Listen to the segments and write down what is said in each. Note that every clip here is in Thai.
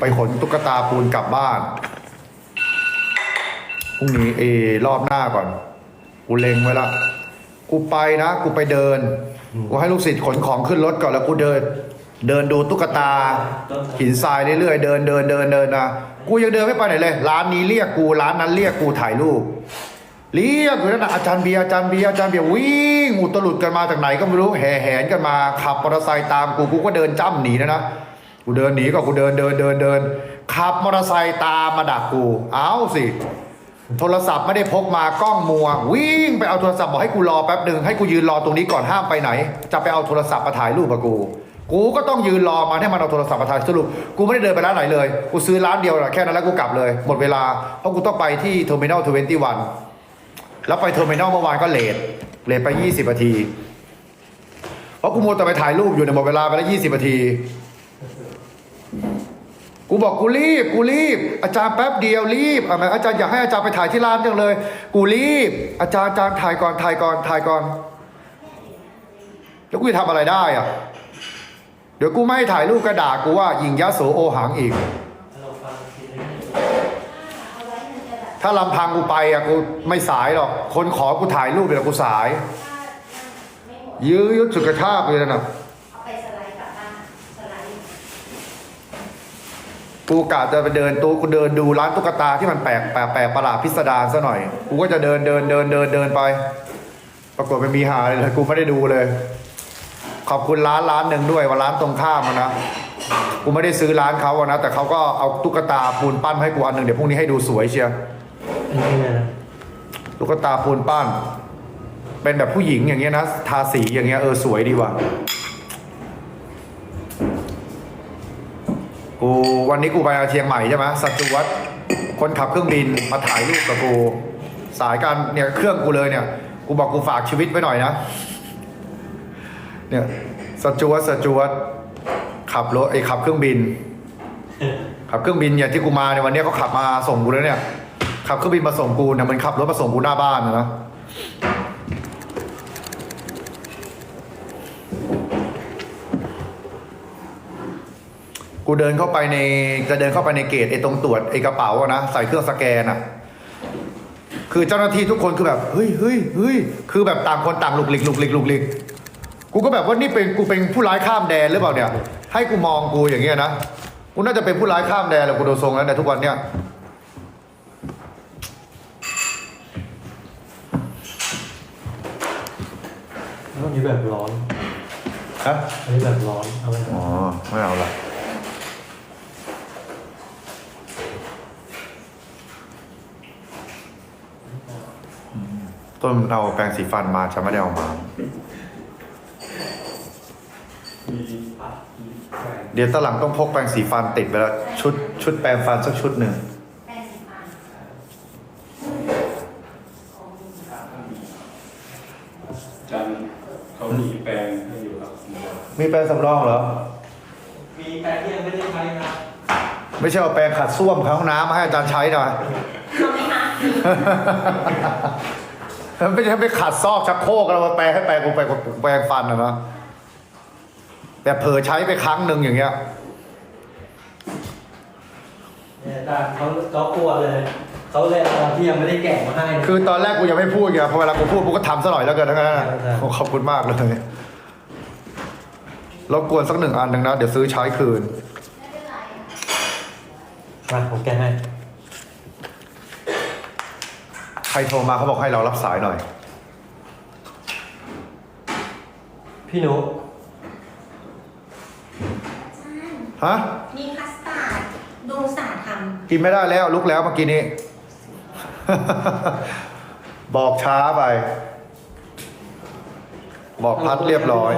ไปขนตุ๊กตาปูนกลับบ้านพรุ่งนี้เอรอบหน้าก่อน กูเล็งไว้ละ กูไปนะ กูไปเดิน กูให้ลูกศิษย์ขนของขึ้นรถก่อนแล้วกูเดิน เดินดูตุ๊กตา หินทรายเรื่อยๆเดินเดินเดินเดินนะกูยังเดินไม่ไปไหนเลย ร้านนี้เรียกกูร้านนั้นเรียกกูถ่ายรูปเรียกอยู่นั่นนะอาจารย์เบียร์อาจารย์เบียร์อาจารย์เบียร์วิ่งอุตลุดกันมาจากไหนก็ไม่รู้แห่แหนกันมาขับมอเตอร์ไซค์ตามกูกูก็เดินจ้ำหนีนะนะ กูเดินหนีก็กูเดินเดินเดินเดินขับมอเตอร์ไซค์ตามมาดักกูเอาสิ โทรศัพท์ไม่ได้พกมากล้องมัว วิ่งไปเอาโทรศัพท์บอกให้กูรอแป๊บหนึ่งให้กูยืนรอตรงนี้ก่อนห้ามไปไหน จะไปเอาโทรศัพท์มาถ่ายรูปกับกู กูก็ต้องยืนรอมันให้มันเอาโทรศัพท์มาถ่ายสรุปกูไม่ได้เดินไปร้านไหนเลย กูซื้อร้านเดียวแหละแค่นั้นแล้วกูกลับเลยหมดเวลาเพราะกูต้องไปที่เทอร์มินอลทเวนตี้วันแล้วไปเทอร์มินอลเมื่อวานก็เลทเลทไป 20นาที เพราะกูมัวแต่ไปถ่ายรูปอยู่ในหมดเวลาไปแล้ว 20นาที กูบอกกูรีบ กูรีบ อาจารย์แป๊บเดียวรีบอะแม่อาจารย์อยากให้อาจารย์ไปถ่ายที่ร้านจังเลย กูรีบ อาจารย์อาจารย์ถ่ายก่อนถ่ายก่อนถ่ายก่อน แล้วกูจะทำอะไรได้อะเดี๋ยวกูไม่ถ่ายรูปกระดาษกูว่ายิงยะโสโอหังอีก ถ้าลำพังกูไปอะกูไม่สายหรอก คนขอกูถ่ายรูปเดี๋ยวกูสาย ยื้อยุดสุดกระชากเลยนะ เอาไปสไลด์กลับบ้านสไลด์ กูกะจะไปเดินตู้กูเดินดูร้านตุ๊กตาที่มันแปลกแปลกแปลกประหลาดพิสดารซะหน่อย กูก็จะเดินเดินเดินเดินเดินไป ปรากฏไม่มีหาเลยเลยกูไม่ได้ดูเลย ขอบคุณร้านร้านหนึ่งด้วยว่าร้านตรงข้ามนะกูไม่ได้ซื้อร้านเขาอะนะแต่เขาก็เอาตุ๊กตาปูนปั้นมาให้กูอันหนึ่งเดี๋ยวพรุ่งนี้ให้ดูสวยเชียวอันนี้ไงนะตุ๊กตาปูนปั้น เป็นแบบผู้หญิงอย่างเงี้ยนะทาสีอย่างเงี้ยเออสวยดีว่ะ กูวันนี้กูไปเชียงใหม่ใช่ไหมสัจวัตคนขับเครื่องบินมาถ่ายรูปกับกูสายการเนี่ยเครื่องกูเลยเนี่ย กูบอกกูฝากชีวิตไว้หน่อยนะ เนี่ยสัจวัตสัจวัตขับรถไอ้ขับเครื่องบิน ขับเครื่องบินเนี่ยที่กูมาในยวันนี้เขาขับมาส่งกูแล้วเนี่ย ขับเครื่องบินมาส่งกูเนี่ยมันขับรถมาส่งกูหน้าบ้านนะ กูเดินเข้าไปในจะเดินเข้าไปในเกตไอ้ตรงตรวจไอ้กระเป๋าอะนะใส่เครื่องสแกนอะคือเจ้าหน้าที่ทุกคนคือแบบเฮ้ยเฮ้ยเฮ้ยคือแบบต่างคนต่างหลุกหลิกหลุกหลิกหลุกหลิกกูก็แบบว่านี่เป็นกูเป็นผู้ร้ายข้ามแดนหรือเปล่าเนี่ยให้กูมองกูอย่างเงี้ยนะกูน่าจะเป็นผู้ร้ายข้ามแดนแหละกูดูทรงแล้วในยทุกวันเนี่ยแล้วอันนี้แบบร้อนฮะอันนี้แบบร้อนเอาไว้อ๋อไม่เอาละ ต้นเอาแปรงสีฟันมาฉันไม่ได้เอามา เดี๋ยวตอนหลังต้องพกแปรงสีฟันติดไปแล้วชุดชุดแปรงฟันสักชุดหนึ่งแป้งสีฟันจันเขามีแปลงให้อยู่ครับมีแปรงสำรองเหรอ มีแปรงที่ยังไม่ได้ใช้นะไม่ใช่เอาแปรงขัดส้วมเข้าห้องน้ำมาให้อาจารย์ใช้หน่อยเอาไหมคะ ไม่ใช่ไปขัดซอกชักโครกแล้วมาแปรงให้แปรงกูไปกูแปรงฟันนะเนาะแต่เผลอใช้ไปครั้งหนึ่งอย่างเงี้ยเนี่ยอาจารย์เขาเขากลัวเลยเขาเลยเอาตอนที่ยังไม่ได้แกะมาให้ คือตอนแรกกูยังไม่พูดไงพอเวลากูพูดกูก็ทำซะหน่อยแล้วกันทั้งนั้นนะใช่ใช่โอ้ขอบคุณมากเลยรบกวนสักหนึ่งอันหนึ่งนะ เดี๋ยวซื้อใช้คืนไม่เป็นไรมาผมแกะให้ ใค รโทรมาเขาบอกให้เรารับสายหน่อย พี่หนุอาจารย์ฮะ มีคัสตาร์ดดูสาทกินไม่ได้แล้วลุกแล้วเมื่อกี้นี้ บอกช้าไป บอกพัดเรียบร้อย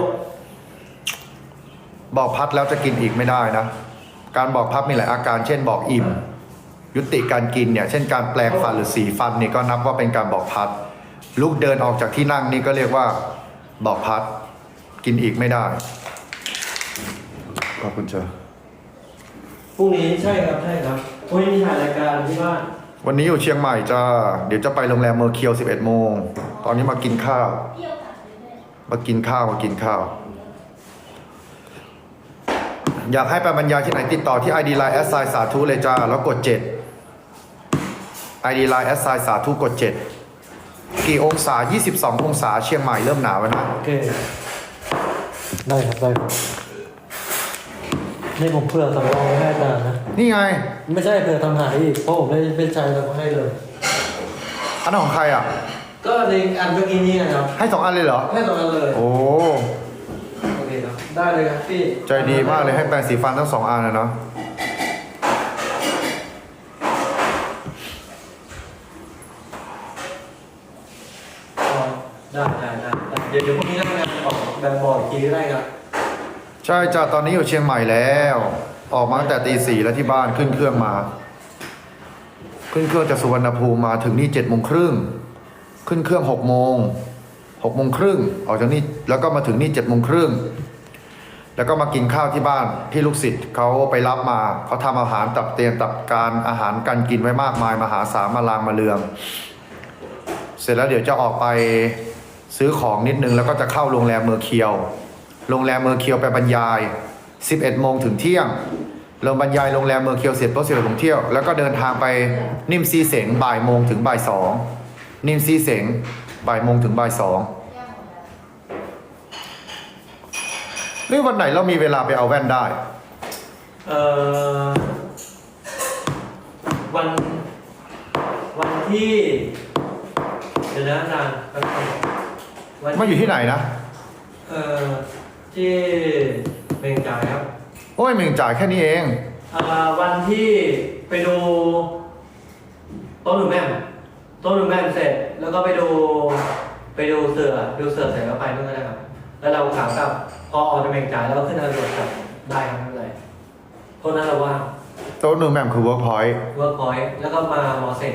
บอกพัดแล้วจะกินอีกไม่ได้นะ การบอกพัดมีหลายอาการ เช่นบอกอิ่ม ยุติการกินเนี่ยเช่นการแปลงฟันหรือสีฟันนี่ก็นับว่าเป็นการบอกพัด ลุกเดินออกจากที่นั่งนี่ก็เรียกว่าบอกพัด กินอีกไม่ได้ขอบคุณเจอพรุ่งนี้ใช่ครับใช่ครับพรุ่งนี้มีถ่ายรายการที่บ้านวันนี้อยู่เชียงใหม่จ้าเดี๋ยวจะไปโรงแรมเมอร์เคียว 11 โมง ตอนนี้มากินข้าวำเที่ยวกลับเรื่อยมากินข้าวมากินข้าว อยากให้ไปบรรยายที่ไหนติดต่อที่ ID Line แอสไซสาธุเลยจ้า แล้วกด 7 ID Line แอสไซสาธุกด 7 กี่องศา 22 องศาเชียงใหม่เริ่มหนาวแล้วนะ โอเค ได้ครับได้ครับนี่ผมเผื่อสำรองไว้ให้อาจารย์นะ นี่ไง ไม่ใช่เผื่อทำหายอีกเพราะผมไม่เป็นใจแล้วก็ให้เลย อันนั้นของใครอะ ก็ในอันเมื่อกี้นี้นะครับให้สองอันเลยเหรอ ให้ตรงนั้นเลย โอ้ โอเคครับ ได้เลยครับพี่ ใจดีมากเลยให้แปรงสีฟันทั้งสองอันนะเนาะ ได้ได้ได้ได้ เดี๋ยวเดี๋ยวพรุ่งนี้ทำงานออกแบบบอร์ดอีกทีก็ได้ครับใช่จ้าตอนนี้อยู่เชียงใหม่แล้ว ออกมาตั้งแต่ตีสี่แล้วที่บ้านขึ้นเครื่องมา ขึ้นเครื่องจากสุวรรณภูมิมาถึงนี่เจ็ดโมงครึ่งขึ้นเครื่องหกโมงหกโมงครึ่งออกจากนี่แล้วก็มาถึงนี่เจ็ดโมงครึ่งแล้วก็มากินข้าวที่บ้านที่ลูกศิษย์เขาไปรับมาเขาทำอาหารตับเตรียมตับการอาหารการกินไว้มากมายมหาศาลมาลางมาเลือง เสร็จแล้วเดี๋ยวจะออกไป ซื้อของนิดนึงแล้วก็จะเข้าโรงแรมเมอร์เคียว โรงแรมเมอร์เคียวไปบรรยาย 11โมงถึงเที่ยงลงบรรยายโรงแรมเมอร์เคียวเสร็จปุ๊บเสร็จผมเที่ยวแล้วก็เดินทางไปนิ่มซีเสงบ่ายโมงถึงบ่ายสองนิ่มซีเสงบ่ายโมงถึงบ่ายสองหรือวันไหนเรามีเวลาไปเอาแว่นได้ เอ่อวัน วันที่ เดี๋ยวนะอาจารย์แป๊บนึง วันมาอยู่ที่ไหนนะเอ่อที่เมงจ่ายครับโอ้ยมึงจ่ายแค่นี้เองอ่าวันที่ไปดูโต้นหนูแม่มโต้นหนูแม่มเสร็จ แล้วก็ไปดูไปดูเสือดูเสือเสร็จแล้วไปนู่นก็ได้ครับ แล้วเราขากลับพอออกจากเมงจ่ายแล้วก็ขึ้นทางด่วนกลับได้ครับไม่เป็นไรเพราะนั้นเราว่าง โต๊ะหนึ่งแมมคือเวิร์กพอยต์เวิร์กพอยต์แล้วก็มาหมอเสง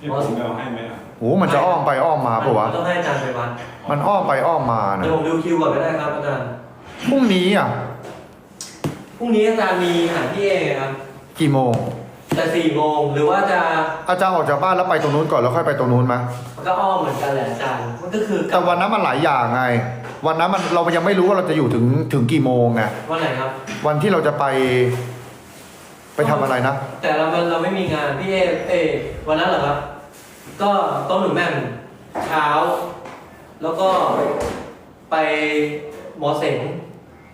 นี่ผมเอาให้ไหมอะ โอ้มันจะอ้อมไปอ้อมมาปะวะต้องให้อาจารย์ไปวัดมันอ้อมไปอ้อมมานะเดี๋ยวผมดูคิวก่อนก็ได้ครับอาจารย์พรุ่งนี้อะพรุ่งนี้อาจารย์มีหาที่เองครับกี่โมงแต่สี่โมงหรือว่าจะอาจารย์ออกจากบ้านแล้วไปตรงนู้นก่อนแล้วค่อยไปตรงนู้นไหมมันก็อ้อมเหมือนกันแหละอาจารย์มันก็คือแต่วันนั้นมันหลายอย่างไง วันนั้นมันเรายังไม่รู้ว่าเราจะอยู่ถึงถึงกี่โมงไงวันไหนครับ วันที่เราจะไป ไปทำอะไรนะแต่เราเราไม่มีงานพี่เอเอวันนั้นเหรอครับ ก็ต้นหนูแม่มเช้า แล้วก็ไปหมอเสง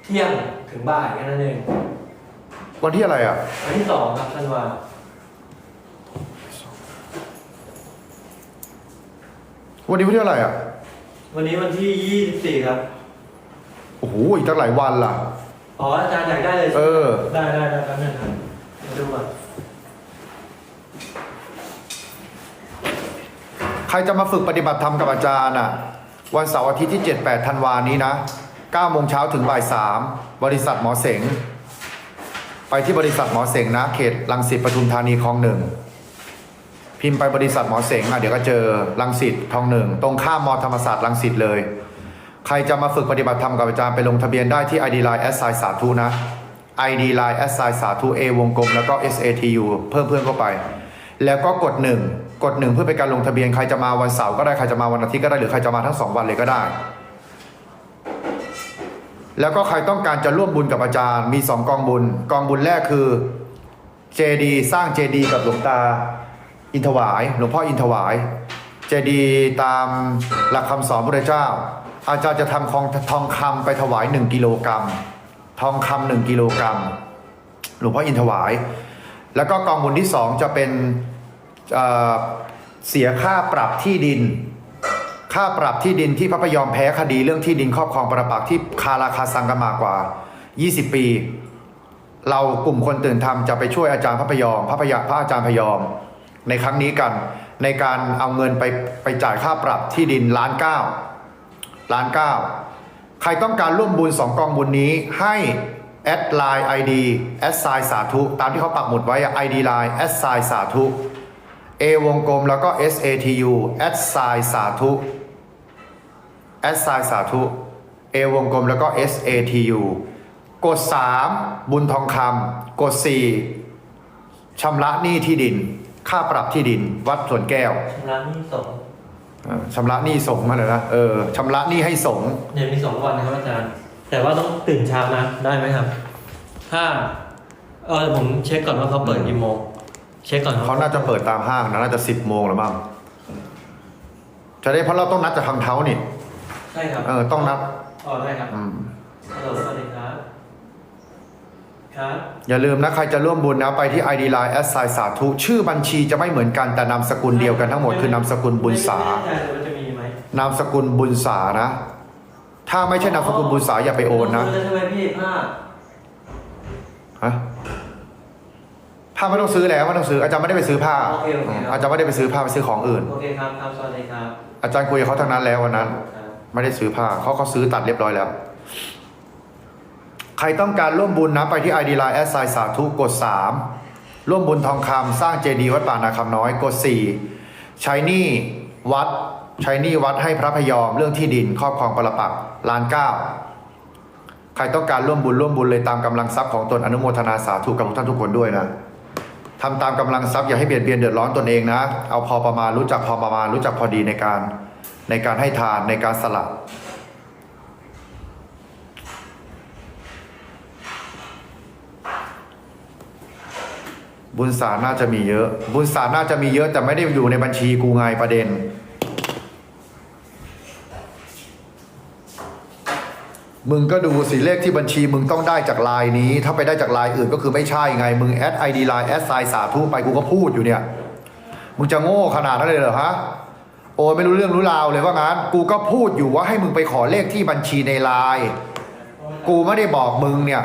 เที่ยงถึงบ่ายแค่นั้นเองวันที่อะไรอะ วันที่สองครับธันวาวันนี้วันที่อะไรอะ วันนี้วันที่ยี่สิบสี่ครับ โอ้โหอีกตั้งหลายวันล่ะ อ๋ออาจารย์อยากได้เลยใช่ไหมเออ ได้ได้ได้แป๊บนึงครับเดี๋ยวดูก่อน ใครจะมาฝึกปฏิบัติธรรมกับอาจารย์อะวันเสาร์อาทิตย์ที่ 7-8ธันวานี้นะ9โมงเช้าถึงบ่าย3บริษัทหมอเสง ไปที่บริษัทหมอเสงนะ เขตลังสิตปทุมธานีคลองหนึ่ง พิมพ์ไปบริษัทหมอเสงอะเดี๋ยวก็เจอลังสิตคลองหนึ่ง ตรงข้ามมอธรรมศาสตร์ลังสิตเลย ใครจะมาฝึกปฏิบัติธรรมกับอาจารย์ไปลงทะเบียนได้ที่ ID Line แอสไซสาธุนะ ID Line แอสไซสาธุ A วงกลมแล้วก็ SATU เพิ่มเพื่อนเข้าไป แล้วก็กดหนึ่งกดหนึ่งเพื่อเป็นการลงทะเบียนใครจะมาวันเสาร์ก็ได้ใครจะมาวันอาทิตย์ก็ได้หรือใครจะมาทั้งสองวันเลยก็ได้ แล้วก็ใครต้องการจะร่วมบุญกับอาจารย์ มีสองกองบุญ กองบุญแรกคือเจดีสร้างเจดีกับหลวงตาอินทวาย หลวงพ่ออินทวายเจดีตามหลักคำสอนพระเจ้า อาจารย์จะทำของทองคำไปถวาย 1 กิโลกรัมทองคำหนึ่งกิโลกรัมหลวงพ่ออินทวาย แล้วก็กองบุญที่สองจะเป็นเเสียค่าปรับที่ดิน ค่าปรับที่ดินที่พระพยอมแพ้คดีเรื่องที่ดินครอบครองประปักษ์ที่คาราคาซังกันมากว่า 20 ปี เรากลุ่มคนตื่นธรรมจะไปช่วยอาจารย์พระพยอม พระพยาพระอาจารย์พยอม ในครั้งนี้กันในการเอาเงินไปไปจ่ายค่าปรับที่ดินล้านเก้าล้านเก้าใครต้องการร่วมบุญสองกองบุญนี้ให้ แอดไลน์ ID แอดไซสาธุตามที่เขาปักหมุดไว้อะ ID ไลน์แอดไซสาธุ A วงกลมแล้วก็ SATU แอดไซสาธุแอดไซน์สาธุเอวงกลมแล้วก็ SATU กด 3 บุญทองคำกด 4ชำระหนี้ที่ดิน ค่าปรับที่ดิน วัดสวนแก้วชำระหนี้สองเออชำระหนี้สงฆ์มาเลยนะเออชำระหนี้ให้สงฆ์เนี่ยมีสองวันนะครับอาจารย์ แต่ว่าต้องตื่นเช้านะได้ไหมครับ ถ้าเออผมเช็คก่อนว่าเขาเปิดกี่โมง เช็คก่อนครับเขาน่าจะเปิดตามห้างนะน่าจะสิบโมงแล้วมั้งจะได้เพราะเราต้องนัดจะทำเท้านี่ใช่ครับเออต้องนัดอ๋อได้ครับอืมฮัลโหลสวัสดีครับ ครับ อย่าลืมนะใครจะร่วมบุญนะไปที่ ID Line แอดไซสาธุชื่อบัญชีจะไม่เหมือนกันแต่นามสกุลเดียวกันทั้งหมดคือนามสกุลบุญสาไม่แน่ใจเลยว่าจะมีไหม นามสกุลบุญสานะ ถ้าไม่ใช่นามสกุลบุญสาอย่าไปโอนนะซื้อใช่ไหมพี่ผ้าฮะผ้าไม่ต้องซื้อแล้วไม่ต้องซื้ออาจารย์ไม่ได้ไปซื้อผ้า โอเคโอเคครับอาจารย์ไม่ได้ไปซื้อผ้าไปซื้อของอื่น โอเคครับครับสวัสดีครับอาจารย์คุยกับเขาทั้งนั้นแล้ววันนั้น ครับ ไม่ได้ซื้อผ้าเขาเขาซื้อตัดเรียบร้อยแล้ว ใครต้องการร่วมบุญนะไปที่ ID Line แอดไซสาธุกด 3 ร่วมบุญทองคำสร้างเจดีย์วัดป่านาคำน้อยกด 4 ใช้หนี้วัด ใช้หนี้วัดให้พระพยอมเรื่องที่ดินครอบครองปรปักษ์ล้านเก้าใครต้องการร่วมบุญร่วมบุญเลยตามกำลังทรัพย์ของตนอนุโมทนาสาธุกับทุกท่านทุกคนด้วยนะทำตามกำลังทรัพย์อย่าให้เบียดเบียนเดือดร้อนตนเองนะ เอาพอประมาณรู้จักพอประมาณรู้จักพอดีในการในการให้ทานในการสละบุญสารน่าจะมีเยอะ บุญสารน่าจะมีเยอะแต่ไม่ได้อยู่ในบัญชีกูไงประเด็น มึงก็ดูสิเลขที่บัญชีมึงต้องได้จากไลน์นี้ ถ้าไปได้จากไลน์อื่นก็คือไม่ใช่ไง มึงแอดไอดีไลน์แอดไซสาธุไปกูก็พูดอยู่เนี่ย มึงจะโง่ขนาดนั้นเลยเหรอฮะโอ้ยไม่รู้เรื่องรู้ราวเลยว่างั้น กูก็พูดอยู่ว่าให้มึงไปขอเลขที่บัญชีในไลน์กูไม่ได้บอกมึงเนี่ย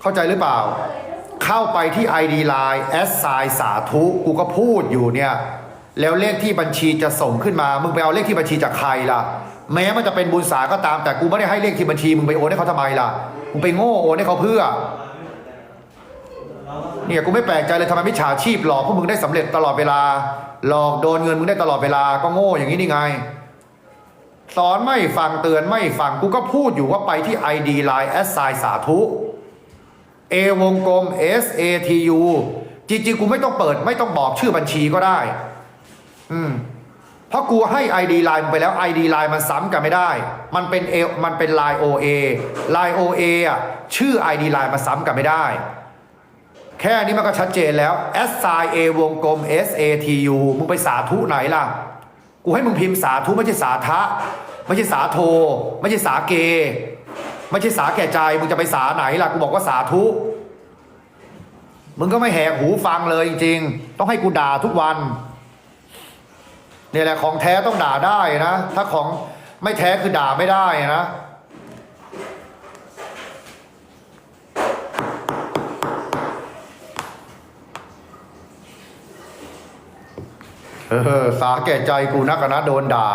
เข้าใจหรือเปล่า เข้าไปที่ ID Line แอดไซสาธุกูก็พูดอยู่เนี่ย แล้วเลขที่บัญชีจะส่งขึ้นมา มึงไปเอาเลขที่บัญชีจากใครล่ะ แม้มันจะเป็นบุญสาก็ตามแต่กูไม่ได้ให้เลขที่บัญชีมึงไปโอนให้เขาทำไมล่ะมึงไปโง่โอนให้เขาเพื่อเนี่ยกูไม่แปลกใจเลยทำไมมิจฉาชีพหลอกพวกมึงได้สำเร็จตลอดเวลา หลอกโดนเงินมึงได้ตลอดเวลาก็โง่อย่างนี้นี่ไง สอนไม่ฟังเตือนไม่ฟังกูก็พูดอยู่ว่าไปที่ ID Line แอดไซสาธุ A วงกลม S A T U จริงๆ กูไม่ต้องเปิดไม่ต้องบอกชื่อบัญชีก็ได้ อืม ราะกูให้ ID Line ไปแล้ว ID Line มันซ้ำกันไม่ได้ มันเป็น A มันเป็น Line OA Line OA อะชื่อ ID Line มันซ้ำกันไม่ได้ แค่นี้มันก็ชัดเจนแล้ว S I A วงกลม S A T U มึงไปสาธุไหนล่ะ กูให้มึงพิมพ์สาธุไม่ใช่สาทะ ไม่ใช่สาโท ไม่ใช่สาเก ไม่ใช่สาแก่ใจ มึงจะไปสาไหนล่ะ กูบอกว่าสาธุ มึงก็ไม่แหกหูฟังเลยจริงๆ ต้องให้กูด่าทุกวัน เนี่ยแหละของแท้ต้องด่าได้นะ ถ้าของไม่แท้คือด่าไม่ได้นะ เออ สาแก่ใจกูนักอะนะโดนด่า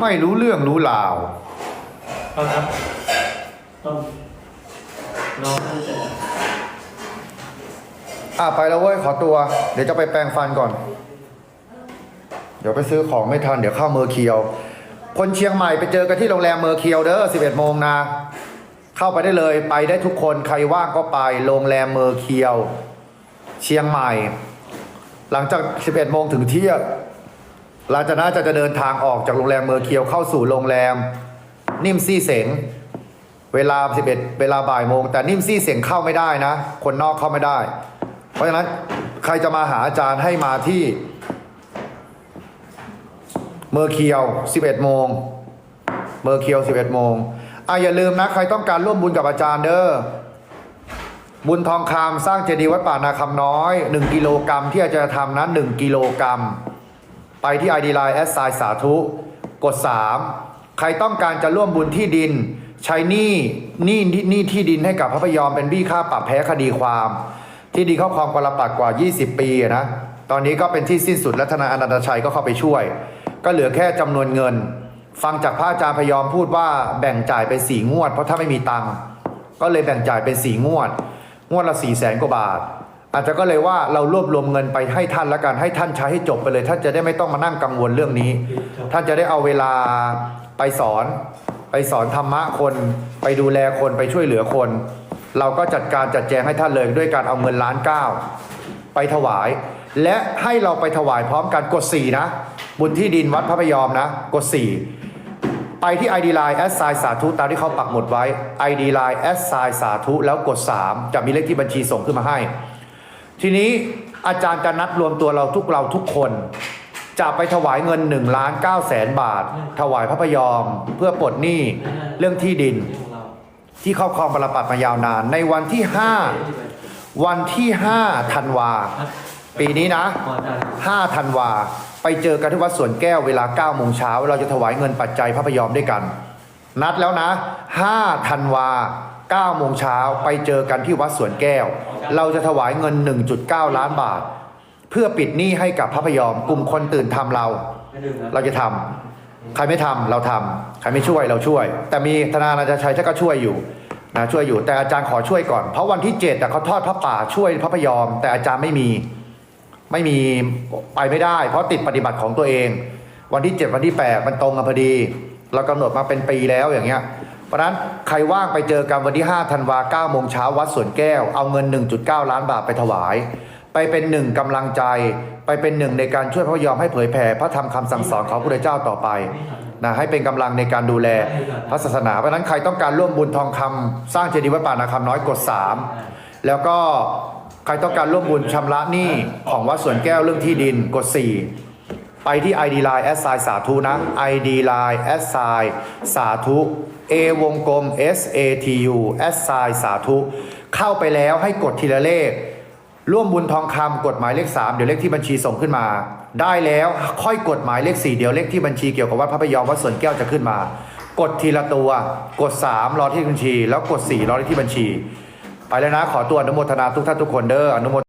ไม่รู้เรื่องรู้ราวเอาครับต้องน้องน่าจะอะไปแล้วเว้ยขอตัว เดี๋ยวจะไปแปรงฟันก่อน เดี๋ยวไปซื้อของไม่ทัน เดี๋ยวเข้าเมอร์เคียว คนเชียงใหม่ไปเจอกันที่โรงแรมเมอร์เคียวเด้อ11โมงนะ เข้าไปได้เลยไปได้ทุกคนใครว่างก็ไปโรงแรมเมอร์เคียว เชียงใหม่ หลังจาก 11โมงถึงเที่ยงหลังจากนั้นจะจะเดินทางออกจากโรงแรมเมอร์เคียวเข้าสู่โรงแรม นิ่มซี่เสงเวลา 11 เวลาบ่ายโมง แต่นิ่มซี่เสียงเข้าไม่ได้นะ คนนอกเข้าไม่ได้ เพราะฉะนั้นใครจะมาหาอาจารย์ให้มาที่ เมอร์เคียว 11 โมง เมอร์เคียว 11 โมงอะอย่าลืมนะ ใครต้องการร่วมบุญกับอาจารย์เด้อ บุญทองคำสร้างเจดีย์วัดป่านาคำน้อย 1 กิโลกรัมที่อาจารย์จะทำนะ1กิโลกรัม ไปที่ ID Line แอดไซสาธุ กด 3 ใครต้องการจะร่วมบุญที่ดิน ใช้หนี้หนี้หนี้ที่ดินให้กับพระพยอมเป็นบี้ค่าปรับแพ้คดีความ ที่ดินครอบครองปรปักกว่า 20 ปีนะ ตอนนี้ก็เป็นที่สิ้นสุดและทนาอนันตชัยก็เข้าไปช่วย ก็เหลือแค่จำนวนเงิน ฟังจากพระอาจารย์พยอมพูดว่าแบ่งจ่ายเป็นสี่งวด เพราะถ้าไม่มีตังค์ก็เลยแบ่งจ่ายเป็นสี่งวด งวดละสี่แสนกว่าบาท อาจจะก็เลยว่าเรารวบรวมเงินไปให้ท่านละกันให้ท่านใช้ให้จบไปเลย ท่านจะได้ไม่ต้องมานั่งกังวลเรื่องนี้ ท่านจะได้เอาเวลาไปสอน ไปสอนธรรมะคนไปดูแลคนไปช่วยเหลือคน เราก็จัดการจัดแจงให้ท่านเลยด้วยการเอาเงินล้านเก้าไปถวาย และให้เราไปถวายพร้อมกันกดสี่นะ บุญที่ดินวัดพระพยอมนะ กดสี่ไปที่ ID Line แอดไซสาธุตามที่เขาปักหมุดไว้ ID Line แอดไซสาธุแล้วกด 3 จะมีเลขที่บัญชีส่งขึ้นมาให้ ทีนี้อาจารย์จะนัดรวมตัวเราทุกเราทุกคนจะไปถวายเงิน1ล้าน9แสนบาท ถวายพระพยอม เพื่อปลดหนี้เรื่องที่ดินนี่ของเราที่ครอบครองปรปัตย์มายาวนาน ในวันที่ 5 วันที่5ธันวา ปีนี้นะขออาจารย์5ธันวา ไปเจอกันที่วัดสวนแก้วเวลา9โมงเช้าเราจะถวายเงินปัจจัยพระพยอมด้วยกัน นัดแล้วนะ5ธันวา9โมงเช้าไปเจอกันที่วัดสวนแก้ว เราจะถวายเงิน 1.9 ล้านบาท เพื่อปิดหนี้ให้กับพระพยอมกลุ่มคนตื่นทำเรา เราจะทำใครไม่ทำเราทำใครไม่ช่วยเราช่วย แต่มีธนานาจะชัยท่านก็ช่วยอยู่นะช่วยอยู่แต่อาจารย์ขอช่วยก่อน เพราะวันที่เจ็ดแต่เขาทอดพระป่าช่วยพระพยอม แต่อาจารย์ไม่มี ไม่มีไปไม่ได้ เพราะติดปฏิบัติของตัวเอง วันที่ 7 วันที่ 8 มันตรงกันพอดีเรากำหนดมาเป็นปีแล้วอย่างเงี้ยเพราะฉะนั้นใครว่างไปเจอกันวันที่5ธันวา9โมงเช้าวัดสวนแก้ว เอาเงิน 1.9 ล้านบาทไปถวาย ไปเป็นหนึ่งกำลังใจ ไปเป็นหนึ่งในการช่วยพระยอมให้เผยแผ่พระธรรมคำสั่งสอนของพระเจ้าต่อไปนะให้เป็นกำลังในการดูแลพระศาสนา เพราะนั้นใครต้องการร่วมบุญทองคำสร้างเจดีย์วัดป่านาคำน้อยกด 3 แล้วก็ ใครต้องการร่วมบุญชำระหนี้ของวัดสวนแก้วเรื่องที่ดินกด 4 ไปที่ ID Line แอสไซสาธุนะ ID Line แอสไซสาธุ A วงกลม S A T U แอสไซสาธุ เข้าไปแล้วให้กดทีละเลข ร่วมบุญทองคำกฎหมายเลข 3 เดี๋ยวเลขที่บัญชีส่งขึ้นมา ได้แล้วค่อยกดหมายเลข 4 เดี๋ยวเลขที่บัญชีเกี่ยวกับวัดพระพยอมวัดสวนแก้วจะขึ้นมา กดทีละตัว กด 3 รอที่บัญชี แล้วกด 4 รอที่บัญชี ไปแล้วนะ ขอตัวอนุโมทนาทุกท่านทุกคนเด้ออนุโม